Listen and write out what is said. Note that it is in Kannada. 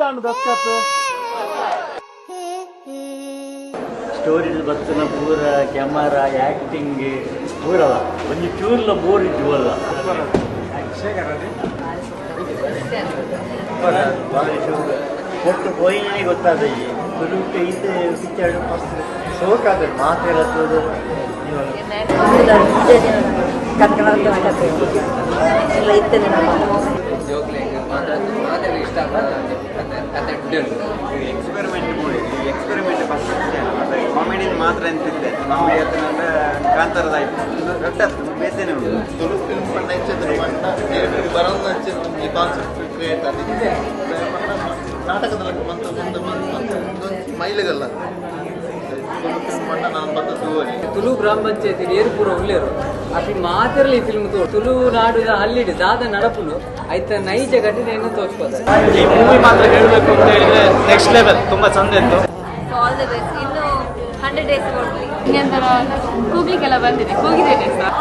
ಎಂತಾಂಡು ದಕ್ಕತ್ತು ಸ್ಟೋರಿ ಬರ್ತನ ಪೂರ ಕ್ಯಾಮರಾ ಆಕ್ಟಿಂಗ್ ಪೂರಲ್ಲ ಒಂದು ಚೂರ್ಲ ಬೋರ್ ಇದ್ವಲ್ಲ. ಕೊಟ್ಟು ಹೋಯಿನೇ ಗೊತ್ತಾದ ಈ ಕುರುಟು ಇದು ಪಿಕ್ಚರ್ ಸೋಕಾದ ಮಾತೆಲ್ಲ ತೋದು ಕರ್ಕೊಂಡು ಕತೆ ಎಲ್ಲ ಇರ್ತದೆ ನಮ್ಮ ಜೋಕ್ಲಿಂಗ್ ಮಾತಾಡಿ ಇಷ್ಟ ಉಂಟು experiment movie experiment first comedy ಮಾತ್ರ ಎಂತಿದ್ದೆ ಕಾಮಿಡಿ ಅಂದ್ರೆ ಕಾಂತಾರದ ಆಯ್ತು ದೊಡ್ಡದು ಬೇಸನೆ ಉಂಟು ತುಳು ಫಿಲ್ಮ್ ಪಂಡ ಹೆಚ್ಚಿದ್ರು ಡೈರೆಕ್ಟರ್ ಬರೋದು ಹಚ್ಚಿದ್ರು ಈ ಕಾನ್ಸೆಪ್ಟ್ ಕ್ರಿಯೇಟ್ ಆಗಿದೆ ನಾಟಕದಲ್ಲಿ ಮಂತ ಮುಂದೆ ಮಂತ್ ಮೈಲಿಗಲ್ಲ ತುಳು ಫಿಲ್ಮ್ ಪಂಡ ನಾನು ಬಂದ ತೂವರಿ ತುಳು ಗ್ರಾಮ ಪಂಚಾಯತಿ ನೇರು ಪೂರ ಉಳ್ಳೇರು ಅತಿ ಮಾತಿರಲಿ ಈ ಫಿಲ್ಮ್ ತೋ ತುಳು ನಾಡುದ ಹಳ್ಳಿಡ್ ದಾದ ನಡಪುನು ಐತ ನೈಜ ಘಟನೆಯನ್ನು ತೋರಿಸ್ಬೋದು. ಈ ಮೂವಿ ಮಾತ್ರ ಹೇಳಬೇಕು ಅಂತ ಹೇಳಿದ್ರೆ ನೆಕ್ಸ್ಟ್ ಲೆವೆಲ್ ತುಂಬಾ ಚಂದ ಇತ್ತು. ಆಲ್ ದ ಬೆಸ್ಟ್ ಇನ್ನು ಹಂಡ್ರೆಡ್ ಡೇಸ್ ಕೊಡ್ಲಿ ಕೂಗ್ಲಿಕ್ಕೆಲ್ಲ ಬಂದಿದೆ. ಕೂಗಿದ್ದೇನೆ ಸರ್.